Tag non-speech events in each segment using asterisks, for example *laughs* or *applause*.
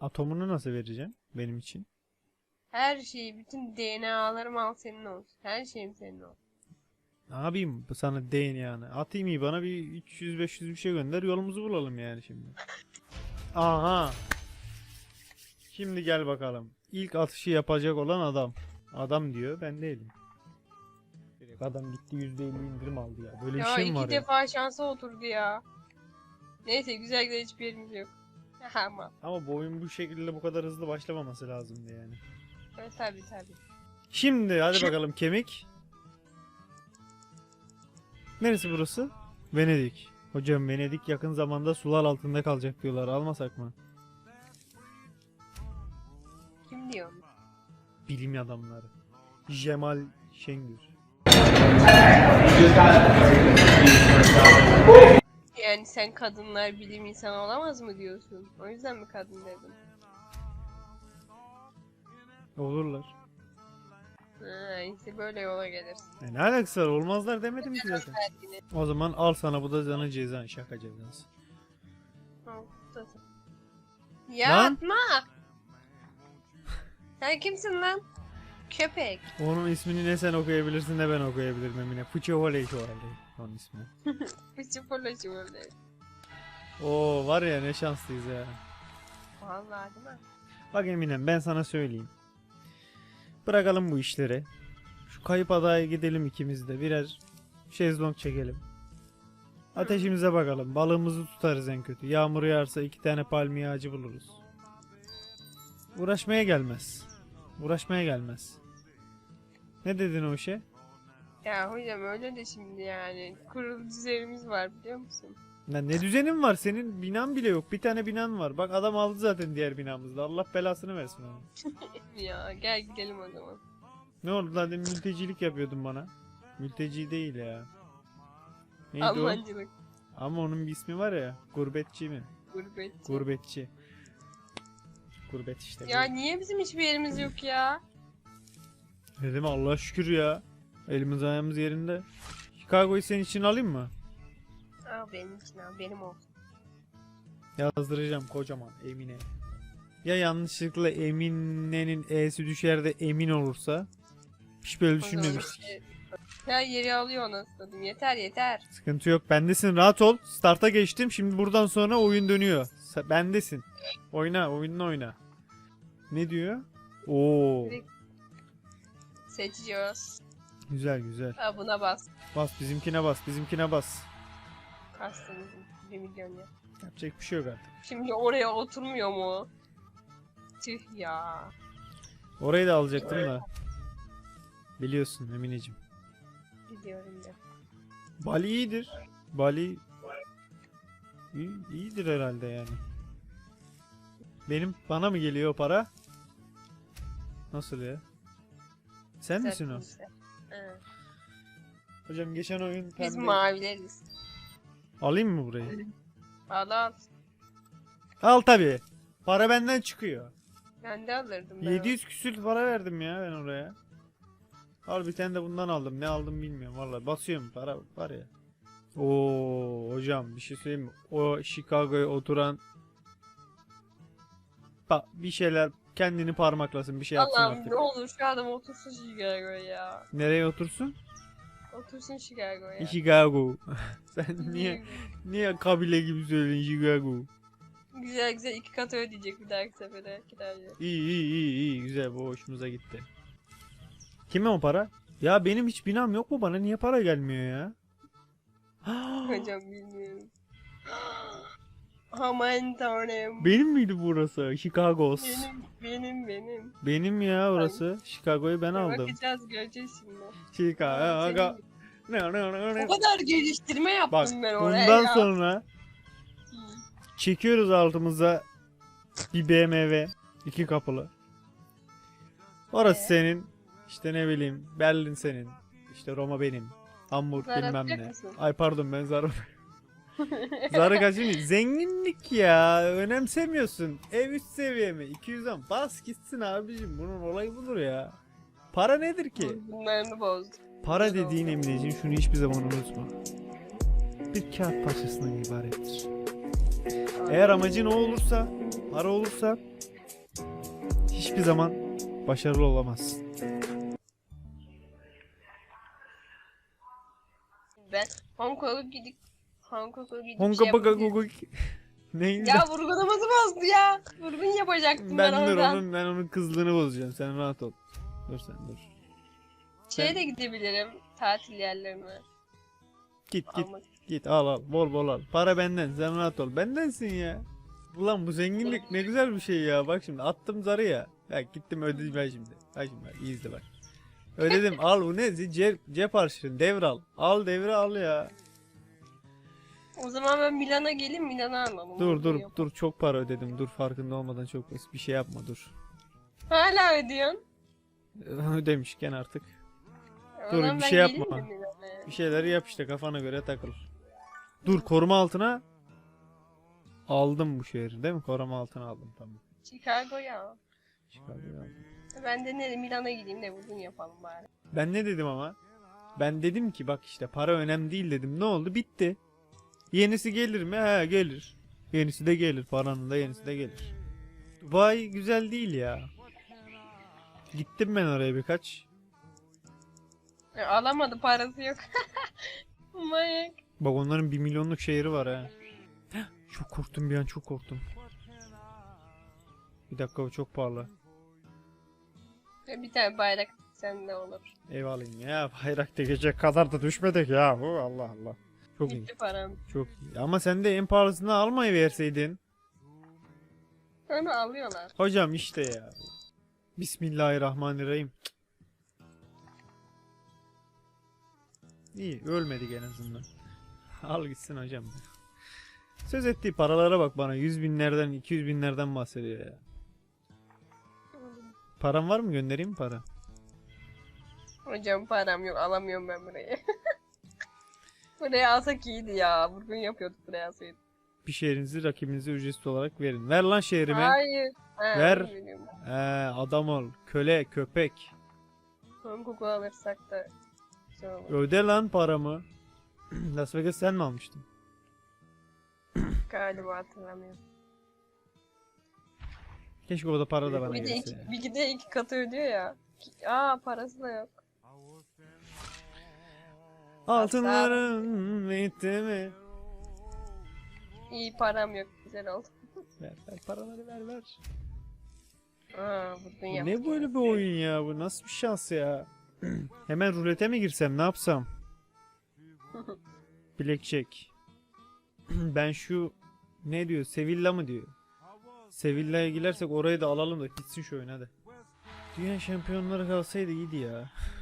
Atomunu nasıl vereceğim benim için? Her şeyi, bütün DNA'larım al senin olsun. Her şeyim senin olsun. Ne yapayım bu sana DNA'nı? Atayım iyi bana bir 300-500 bir şey gönder yolumuzu bulalım yani şimdi. Aha. Şimdi gel bakalım. İlk atışı yapacak olan adam. Adam diyor ben değilim. Direkt adam gitti %50 indirim aldı ya. Böyle bir Ya şey mi iki var ya? defa şansa oturdu ya. Neyse güzel güzel hiçbir yerimiz yok. *laughs* Ama Ama bu oyun bu şekilde bu kadar hızlı başlamaması lazımdı yani. e, tabii tabii. Şimdi hadi bakalım kemik. Neresi burası? Venedik. Hocam Venedik yakın zamanda sular altında kalacak diyorlar. Almasak mı? Kim diyor? Bilim adamları. Cemal Şengür. Yani sen kadınlar bilim insanı olamaz mı diyorsun? O yüzden mi kadın dedim? Olurlar. Ha, işte böyle yola gelirsin. E ne alakası var? Olmazlar demedim ki zaten. O zaman al sana bu da sana ceza. Şaka cezası. Al, tut. Ya Lan! atma! Sen kimsin lan? Köpek. Onun ismini ne sen okuyabilirsin ne ben okuyabilirim Emine. Fıçıholey şövalye. Onun ismi. *laughs* Fıçı fırlaşı böyle. Oo var ya ne şanslıyız ya. Vallahi değil mi? Bak Eminem ben sana söyleyeyim. Bırakalım bu işleri. Şu kayıp adaya gidelim ikimiz de. Birer şezlong çekelim. Ateşimize bakalım. Balığımızı tutarız en kötü. Yağmur yağarsa iki tane palmiye ağacı buluruz. Uğraşmaya gelmez. Uğraşmaya gelmez. Ne dedin o işe? Ya hocam öyle de şimdi yani kurulu düzenimiz var biliyor musun? Lan ne düzenin var senin? Binan bile yok. Bir tane binan var. Bak adam aldı zaten diğer binamızda. Allah belasını versin onu. *laughs* Ya gel gidelim o zaman. Ne oldu lan demin mültecilik yapıyordun bana. Mülteci değil ya. Neydi o? Almancılık, Ama onun bir ismi var ya. Gurbetçi mi? gurbetçi. Gurbetçi. Gurbet işte. Ya bu. niye bizim hiçbir yerimiz yok ya? Dedim Allah şükür ya. Elimiz ayağımız yerinde. Chicago'yu senin için alayım mı? Al benim için al benim olsun. Yazdıracağım kocaman Emine. Ya yanlışlıkla Emine'nin E'si düşer de Emin olursa? Hiç böyle düşünmemiştik. Ya yeri alıyor nasıl Yeter yeter. Sıkıntı yok. Bendesin. Rahat ol. Start'a geçtim. Şimdi buradan sonra oyun dönüyor. Sa- Bendesin. Oyna. Oyununu oyna. Ne diyor? Oo. Seçiyoruz. Güzel güzel. Ha buna bas. Bas bizimkine bas. Bizimkine bas. Kastınız 1 milyon ya. Yapacak bir şey yok artık. Şimdi oraya oturmuyor mu? Tüh ya. Orayı da alacaktım da. Biliyorsun Emineciğim. Biliyorum ya. Bali iyidir. Bali iyi, iyidir herhalde yani. Benim bana mı geliyor o para? Nasıl ya? Sen misin o? Güzel. Evet. Hocam geçen oyun Biz pembe. mavileriz. Alayım mı burayı? Al al. Al tabi. Para benden çıkıyor. Ben de alırdım. ben. 700 küsür para verdim ya ben oraya. Al bir tane de bundan aldım. Ne aldım bilmiyorum vallahi. Basıyorum para var ya. Oo hocam bir şey söyleyeyim mi? O Chicago'ya oturan Bak bir şeyler kendini parmaklasın bir şey yapsın Allah'ım artık. ne olur şu adam otursun Chicago'ya ya. Nereye otursun? Otursun Chicago'ya. Chicago. *laughs* Sen niye niye kabile gibi söylüyorsun Chicago? Güzel güzel iki katı ödeyecek bir dahaki sefere kirayı. İyi iyi iyi iyi güzel bu hoşumuza gitti. Kime o para? Ya benim hiç binam yok mu bana niye para gelmiyor ya? *gasps* Hocam bilmiyorum. *gasps* Aman tanrım. benim miydi burası? Chicago's. Benim benim benim. Benim ya orası. Chicago'yu ben aldım. Bakacağız göreceğiz şimdi. Chicago. Ne ne ne O ne. kadar geliştirme yaptım Bak ben oraya bundan ya. sonra çekiyoruz altımıza bir BMW iki kapılı. Orası Ee? senin. İşte ne bileyim Berlin senin. İşte Roma benim. Hamburg bilmem ne. mısın? Ay pardon ben zarı *laughs* Zarı kaçırmayayım. Zenginlik ya. Önemsemiyorsun. Ev üst seviye mi? 210. Bas gitsin abicim. Bunun olayı budur ya. Para nedir ki? Bunlarını bozdu. Para dediğin Emineciğim şunu hiçbir zaman unutma. Bir kağıt parçasından ibarettir. Eğer amacın o olursa, para olursa hiçbir zaman başarılı olamazsın. Ben Hong Kong'a gidip Hong Kong'a gidip Honka şey baka gugu *laughs* Neydi? Ya vurgulaması bozdu ya. Vurgun yapacaktım ben, ben dur oradan. onun ben onun kızlığını bozacağım. Sen rahat ol. Dur sen dur. Şeye de gidebilirim. Tatil yerlerine. Git git Almak. git al al bol bol al. Para benden sen rahat ol. Bendensin ya. Ulan bu zenginlik ne güzel bir şey ya. Bak şimdi attım zarı ya. Bak gittim ödedim ben şimdi. Bak şimdi bak iyi izle bak. Ödedim *laughs* al bu ne? Cep, cep harçlığın devral. Al devre al ya. O zaman ben Milan'a geleyim Milan'a alalım. Dur dur yap- dur çok para ödedim. Dur farkında olmadan çok bir şey yapma dur. Hala ödüyorsun. Ödemişken artık. O Dur, bir şey yapma. Bir şeyleri yap işte kafana göre takıl. Dur koruma altına. Aldım bu şehri değil mi? Koruma altına aldım tamam. Chicago'ya. Chicago'yu aldım. Ben de ne Milan'a gideyim de vurgun yapalım bari. Ben ne dedim ama? Ben dedim ki bak işte para önemli değil dedim. Ne oldu? Bitti. Yenisi gelir mi? He gelir. Yenisi de gelir. Paranın da yenisi de gelir. Dubai güzel değil ya. Gittim ben oraya birkaç. Ya, alamadı parası yok. *laughs* Manyak. Bak onların bir milyonluk şehri var ha. *gasps* Çok korktum bir an çok korktum. Bir dakika o çok pahalı. Ve Bir tane bayrak sende olur. Ev alayım ya. Bayrak geçecek kadar da düşmedik ya. Bu Allah Allah. Çok iyi. Gitti param. Çok iyi. Ama sen de en pahalısını almayı verseydin. Onu alıyorlar. Hocam işte ya. Bismillahirrahmanirrahim. İyi ölmedik en azından. *laughs* Al gitsin hocam. Söz ettiği paralara bak bana. 100 binlerden 200 binlerden bahsediyor ya. Param var mı göndereyim mi para? Hocam param yok alamıyorum ben burayı. *laughs* buraya alsak iyiydi ya. Vurgun yapıyorduk buraya alsaydık. Bir şehrinizi rakibinize ücretsiz olarak verin. Ver lan şehrime. Hayır. Ha, Ver. Ee, adam ol. Köle, köpek. Hong Kong'u alırsak da güzel olur. Öde lan paramı. *clears throat* Las Vegas sen mi almıştın? *clears throat* Galiba hatırlamıyorum. Keşke o da para da bana Bir de, gelse. iki, bir de iki katı ödüyor ya. Aa parası da yok. Altınların bitti mi? İyi param yok. Güzel oldu. Ver ver paraları ver ver. Aa Bu ne böyle bir oyun ya bu nasıl bir şans ya? *clears throat* Hemen rulete mi girsem ne yapsam? *laughs* Blackjack. *clears throat* ben şu ne diyor Sevilla mı diyor? Sevilla'ya girersek orayı da alalım da gitsin şu oyun hadi. Dünya şampiyonları kalsaydı iyiydi ya. *laughs*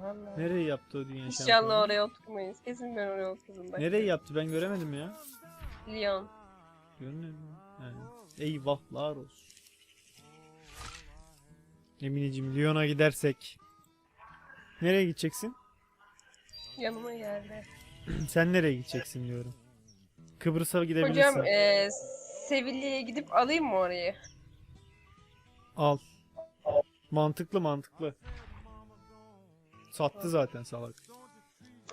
Vallahi. Nereye yaptı o dünya İnşallah oraya oturmayız. Kesin ben oraya otururum. Bak. Nereye yaptı ben göremedim ya. Lyon. Görünüyor mu? He. Eyvahlar olsun. Emineciğim Lyon'a gidersek. Nereye gideceksin? Yanıma geldi. *clears throat* Sen nereye gideceksin diyorum. Kıbrıs'a gidebilirsin. Hocam eee Sevilla'ya gidip alayım mı orayı? Al. Mantıklı mantıklı. Sattı zaten salak.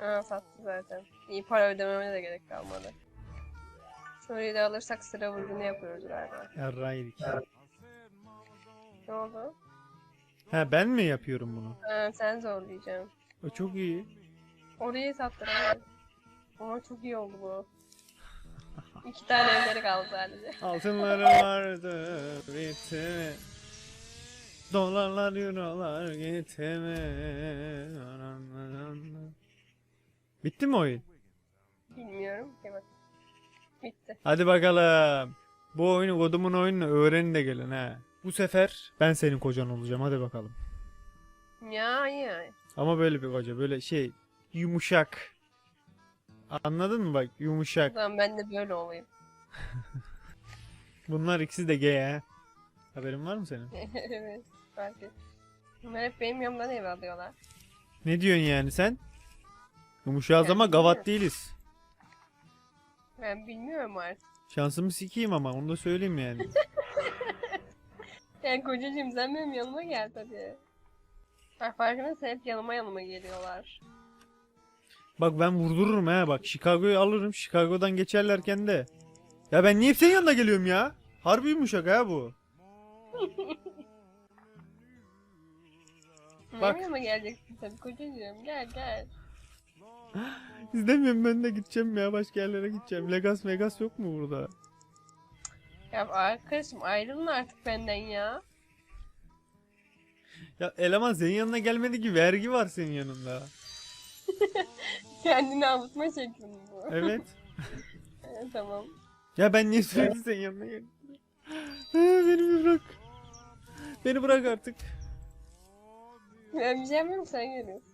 Aa sattı zaten. İyi para ödememe de gerek kalmadı. Şurayı da alırsak sıra vurgunu yapıyoruz galiba. Yarrağı yedik. Ne oldu? Ha ben mi yapıyorum bunu? Ha, sen zorlayacaksın. O çok iyi. Orayı sattıramam. Ama çok iyi oldu bu. İki tane evleri kaldı sadece. Altınları vardı bitti? Dolarlar eurolar mi? Bitti mi oyun? Bilmiyorum bak. Bitti. Hadi bakalım. Bu oyunu kodumun oyununu öğrenin de gelin ha. Bu sefer ben senin kocan olacağım hadi bakalım. Ya ya. Ama böyle bir koca böyle şey yumuşak. Anladın mı bak yumuşak. zaman ben de böyle olayım. *laughs* Bunlar ikisi de gay ha. Haberin var mı senin? *laughs* evet. Et. Bunlar hep benim yanımdan ev alıyorlar. Ne diyorsun yani sen? Yumuşağız ama gavat değiliz. Ben bilmiyorum artık. Şansımı sikeyim ama onu da söyleyeyim yani. *laughs* Yani kocacığım sen benim yanıma gel tabii. Bak farkındaysan hep yanıma yanıma geliyorlar. Bak ben vurdururum ha bak Chicago'yu alırım. Chicago'dan geçerlerken de Ya ben niye hep senin yanına geliyorum ya? Harbi yumuşak ha bu. *laughs* Bak. Bak. mi geleceksin tabii kocacığım gel gel. *gasps* İzlemiyorum ben de gideceğim ya başka yerlere gideceğim. Legas Vegas yok mu burada? Ya arkadaşım ayrılın artık benden ya. Ya eleman senin yanına gelmedi ki vergi var senin yanında. *laughs* Kendini avutma şeklin bu. Evet. *laughs* Evet, tamam. Ya ben niye sürekli senin yanına geliyorum? *laughs* Beni bir bırak. Beni bırak artık. Şey yapmıyorum sen geliyorsun.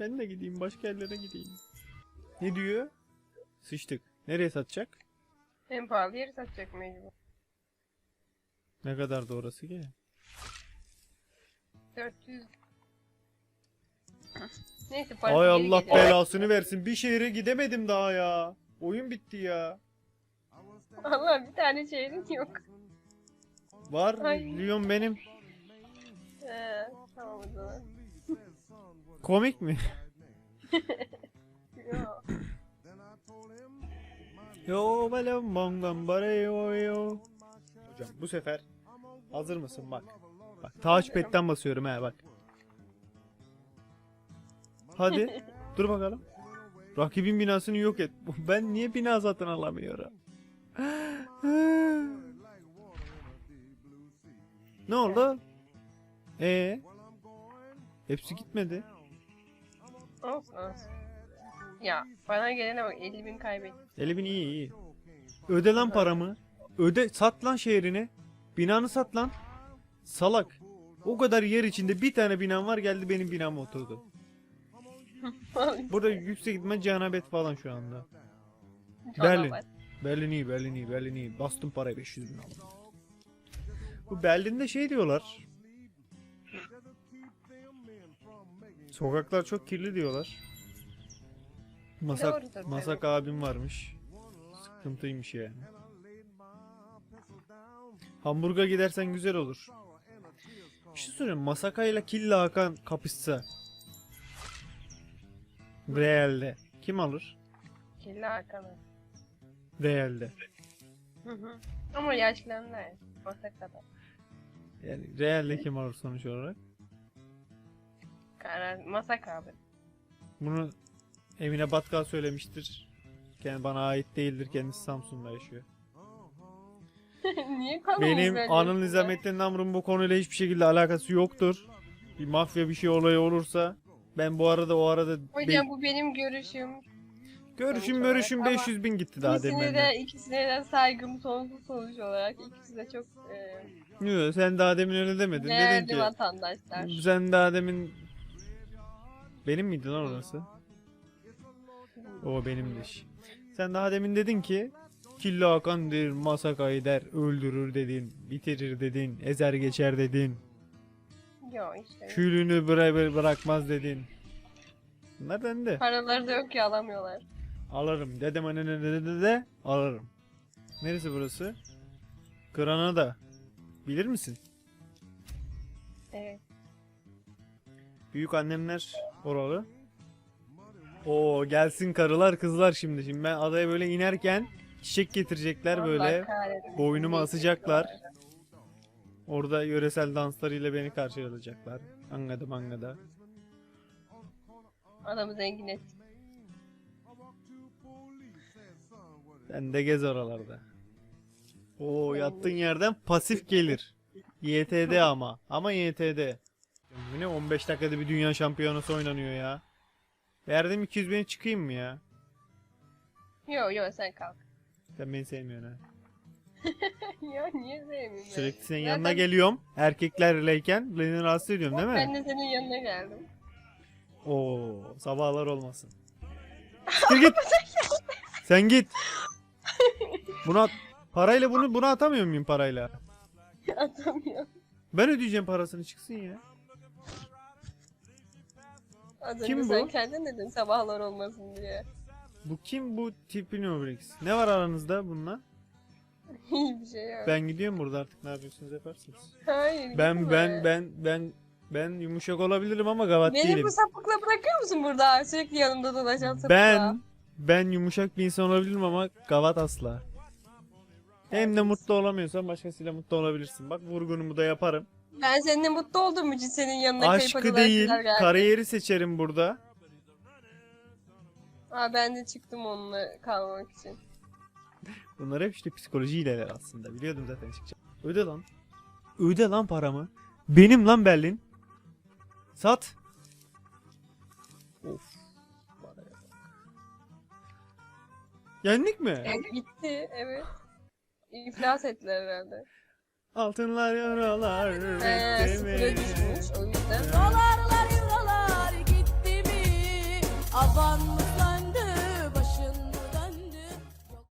Ben de gideyim başka yerlere gideyim. Ne diyor? Sıçtık. Nereye satacak? En pahalı yeri satacak mecbur. Ne kadar da orası ki? 400. Neyse parası Ay geri Allah gelir. belasını versin. Bir şehre gidemedim daha ya. Oyun bitti ya. Allah bir tane şehrin yok. Var. Ay. Lyon benim. Ee, tamam o zaman. Komik mi? *laughs* Yok. Yo balım bongam bare yo yo. Hocam bu sefer hazır mısın bak. Bak touchpad'den basıyorum ha bak. Hadi dur bakalım. Rakibin binasını yok et. *laughs* Ben niye bina satın alamıyorum? *gasps* ne oldu? Ee? Hepsi gitmedi. Olsun olsun. Ya bana gelene bak 50 bin kaybettim. Elif'in iyi iyi. Öde lan paramı. Öde sat lan şehrini. Binanı sat lan. Salak. O kadar yer içinde bir tane binam var geldi benim binama oturdu. Burada yüksek gitme cenabet falan şu anda. Berlin. Berlin iyi, Berlin iyi, Berlin iyi. Bastım parayı 500 bin aldım. Bu Berlin'de şey diyorlar. Sokaklar çok kirli diyorlar. Masak, Doğrudur masak abim varmış. Sıkıntıymış yani. Hamburg'a gidersen güzel olur. Bir şey soruyorum. Masaka ile Killa Hakan kapışsa. Real'de. Kim alır? Kirli arkalı. Real'de. Hı hı. Ama yaşlandılar. Masa kadar. Yani Real'de kim alır sonuç olarak? Karar masak abi. Bunu Emine Batkal söylemiştir. Kendi bana ait değildir. Kendisi Samsun'da yaşıyor. *laughs* Niye Benim Anıl Nizamettin Namr'ın bu konuyla hiçbir şekilde alakası yoktur. Bir mafya bir şey olayı olursa ben bu arada o arada Hocam be- bu benim görüşüm. görüşüm sonuç görüşüm olarak 500 bin gitti daha İkisine demin. de, ikisine de saygım sonsuz sonuç olarak. İkisi de çok e, Yok, sen daha demin öyle demedin. Dedin değerli ki vatandaşlar. sen daha demin benim miydi lan orası? O benimmiş. Sen daha demin dedin ki Killa Hakan'dır, Masaka'yı der, öldürür dedin, bitirir dedin, ezer geçer dedin, Yok işte. külünü bıra- bırakmaz dedin. Bunlar bende. Paraları da yok ki alamıyorlar. Alırım. Dedem anne ne dedi de alırım. Neresi burası? Granada. Bilir misin? Evet. Büyük annemler oralı. Oo gelsin karılar kızlar şimdi. Şimdi ben adaya böyle inerken çiçek getirecekler böyle. boynuma asacaklar. Orada yöresel danslarıyla beni karşılayacaklar. Angada mangada. Adamı zengin et. Sen de gez oralarda. Oo yattığın yerden pasif gelir. YTD ama. Ama YTD. Yine 15 dakikada bir dünya şampiyonası oynanıyor ya. Verdim 200 bini çıkayım mı ya? Yok yok sen kalk. Sen beni sevmiyorsun ha. *laughs* ya niye sevmiyorum? Sürekli senin Zaten yanına geliyorum. Erkeklerleyken beni rahatsız ediyorum değil mi? Ben de senin yanına geldim. Oo, sabahlar olmasın. *laughs* Siktir git. Sen git. Bunu at- parayla bunu bunu atamıyor muyum parayla? *laughs* Atamıyorum. Ben ödeyeceğim parasını çıksın ya. Az önce Kim sen bu? kendin dedin sabahlar olmasın diye. Bu kim bu tipin Obrix? Ne var aranızda bununla? *laughs* İyi bir şey yok. Ben gidiyorum burada artık ne yapıyorsunuz yaparsınız. Hayır. Ben gitme. ben ben ben ben yumuşak olabilirim ama gavat Beni değilim. bu sapıkla bırakıyor musun burada? Sürekli yanımda dolaşan sapıkla. Ben Ben yumuşak bir insan olabilirim ama gavat asla. Hem de mutlu olamıyorsan başkasıyla mutlu olabilirsin. Bak vurgunumu da yaparım. Ben seninle mutlu olduğum için senin yanına kayıp Aşkı değil, kariyeri seçerim burada. Aa, ben de çıktım onunla kalmak için. Bunlar hep işte psikoloji hileler aslında. Biliyordum zaten çıkacak. Öde lan. Öde lan paramı. Benim lan Berlin. Sat. Of. Yendik mi? E, gitti evet. İflas ettiler herhalde. Altınlar yaralar Ee, sıfıra düşmüş o yüzden. Dolar